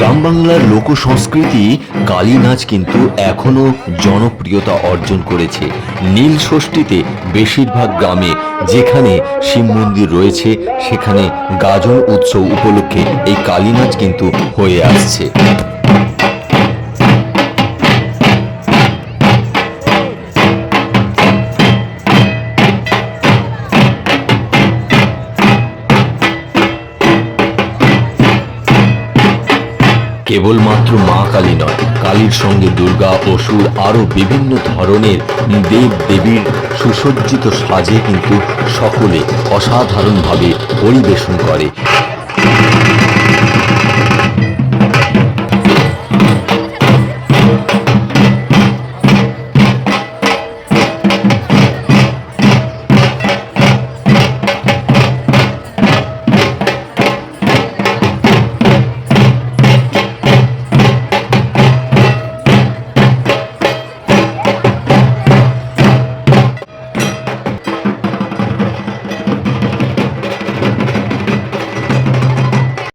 গ্রাম বাংলার লোক সংস্কৃতি কালী নাচ কিন্তু এখনও জনপ্রিয়তা অর্জন করেছে। নীল ষষ্ঠীতে বেশিরভাগ গ্রামে যেখানে শিব মন্দির রয়েছে, সেখানে গাজন উৎসব উপলক্ষে এই কালী নাচ কিন্তু হয়ে আসছে। কেবলমাত্র মা কালী নয়, কালীর সঙ্গে দুর্গা, অসুর, আরও বিভিন্ন ধরনের দেব দেবীর সুসজ্জিত সাজে কিন্তু সকলে অসাধারণভাবে পরিবেশন করে।